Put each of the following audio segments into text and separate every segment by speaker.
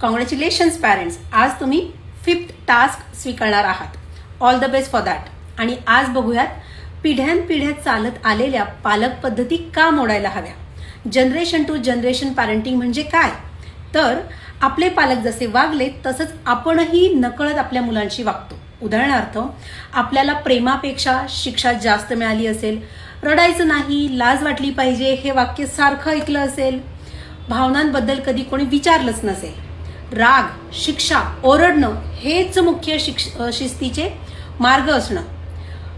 Speaker 1: Congratulations parents आज तुम्ही fifth task स्वीकारणार आहात. All the best for that आणि आज बघूयात पिढ्यानपिढ्या चालत आलेल्या पालक पद्धती का मोडायला हव्या? जनरेशन टू जनरेशन पॅरेंटिंग म्हणजे काय? तर आपले पालक जसे वागले तसंच आपणही नकळत आपल्या मुलांशी वागतो. उदाहरणार्थ आपल्याला प्रेमापेक्षा शिक्षा जास्त मिळाली असेल रडायचं नाही लाज वाटली पाहिजे हे वाक्य सारखं ऐकलं असेल भावनांबद्दल कधी कोणी विचारलंच नसेल. राग शिक्षा ओरडणं हेच मुख्य शिक्ष शिस्तीचे मार्ग असणं.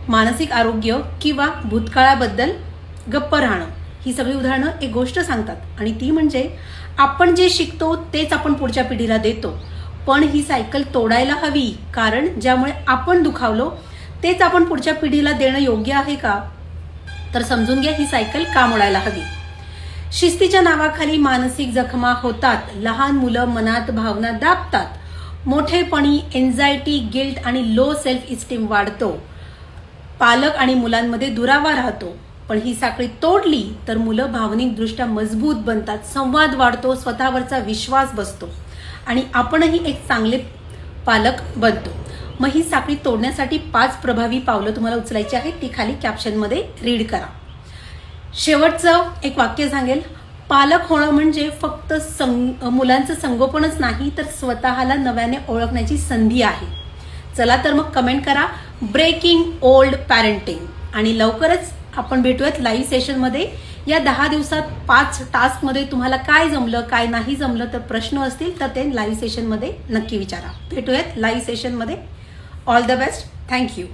Speaker 1: मानसिक आरोग्य किंवा भूतकाळाबद्दल गप्प राहणं. ही सगळी उदाहरणं एक गोष्ट सांगतात. आणि ती म्हणजे आपण जे शिकतो तेच आपण पुढच्या पिढीला देतो. पण ही सायकल तोडायला हवी कारण ज्यामुळे आपण दुखावलो तेच आपण पुढच्या पिढीला देणं योग्य आहे का? तर समजून घ्या ही सायकल का मोडायला हवी? शिस्तीच्या नावाखाली मानसिक जखमा होतात. लहान मुलं मनात भावना दाबतात. मोठेपणी एन्झायटी गिल्ट आणि लो सेल्फ इस्टीम वाढतो. पालक आणि मुलांमध्ये दुरावा राहतो. पण ही साखळी तोडली तर मुलं भावनिकदृष्ट्या मजबूत बनतात. संवाद वाढतो स्वतःवरचा विश्वास बसतो आणि आपणही एक चांगले पालक बनतो. मग ही साखळी तोडण्यासाठी पाच प्रभावी पावलं तुम्हाला उचलायची आहेत. ती खाली कॅप्शनमध्ये रीड करा. शेवटचं एक वाक्य सांगेल. पालक होणं म्हणजे फक्त संग मुलांचं संगोपनच नाही तर स्वतःला नव्याने ओळखण्याची संधी आहे. चला तर मग कमेंट करा. ब्रेकिंग ओल्ड पॅरेंटिंग आणि लवकरच आपण भेटूयात लाईव्ह सेशनमध्ये या दहा दिवसात पाच टास्कमध्ये तुम्हाला काय जमलं काय नाही जमलं तर प्रश्न असतील तर ते लाईव्ह सेशनमध्ये नक्की विचारा. भेटूयात लाईव्ह सेशनमध्ये all the best thank you